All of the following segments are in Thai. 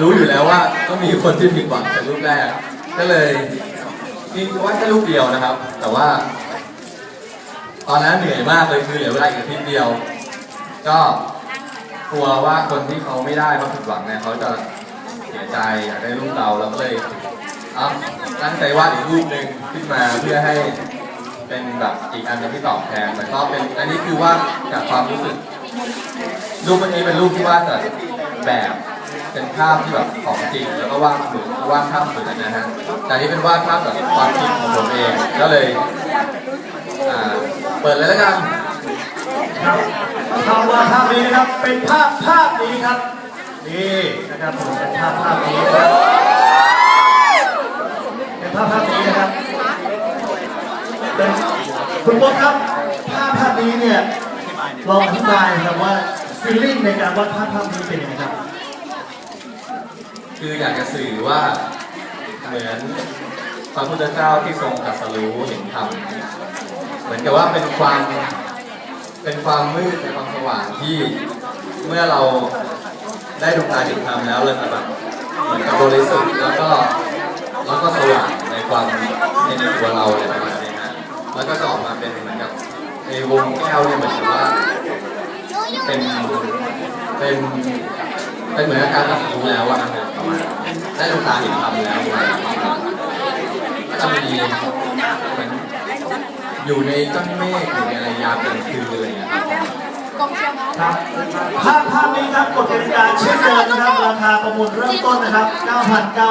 รู้อยู่แล้วว่าต้องมีคนที่ผิดหวังจากรูปแรก ก็เลยจริงว่าแค่รูปเดียวนะครับ แต่ว่า ตอนนั้นเหนื่อยมากเลยคือเหลือเวลาอีกอาทิตย์เดียว ก็กลัวว่าคนที่เขาไม่ได้เขาผิดหวังเนี่ยเขาจะเสียใจอยากได้รูปเราเราก็เลยเอาตั้งใจวาดอีกรูปหนึ่งขึ้นมาเพื่อให้เป็นแบบอีกอันนึงที่ตอบแทนแต่ก็เป็นอันนี้คือวาดจากความรู้สึกรูปเมื่อกี้เป็นรูปที่วาดจาก แบบเป็นภาพที่แบบของจริงแล้วก็วาดฝืนวาดภาพฝืนนะฮะแต่นี้เป็นวาดภาพแบบความจริงของผมเองก็เลยอ่าเปิดเลยแล้วกันครับภาพวาดภาพนี้นะครับเป็นภาพภาพนี้ครับนี่นะครับผมเป็นภาพภาพนี้นะครับเป็นภาพภาพนี้นะครับเป็นคุณป๊อครับภาพภาพนี้เนี่ยลองอธิบายครับว่า ฟีลลิ่งในการวาดภาพภาพนี้เป็นยังไงครับ คืออยากจะสื่อว่าเหมือนพระพุทธเจ้าที่ทรงตรัสรู้เห็นธรรมเหมือนกับว่าเป็นความเป็นความมืดเป็นความสว่างที่เมื่อเราได้ดวงตาเห็นธรรมแล้วเราจะแบบเหมือนกับบริสุทธิ์แล้วก็แล้วก็สว่างในความในตัวเราอะไรประมาณนี้ฮะแล้วก็จะออกมาเป็นเหมือนกับในวงแก้วเนี่ยเหมือนกับว่า เป็นเป็นเป็นเหมือนกับการตัดรู้แล้วอะนะได้ดวงตาเห็นธรรมแล้วประมาณนี้ก็จะมีเหมือนอยู่ในก้อนเมฆอยู่ในอะไรยามกลางคืนอะไรอย่างเงี้ยครับครับภาพภาพนี้ครับกฎกติกาเช่นเดิมนะครับ ราคาประมูลเริ่มต้นนะครับ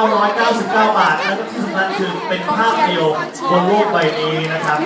9,999 บาท แล้วก็ที่สำคัญคือเป็นภาพเดียวบนโลกใบนี้นะครับ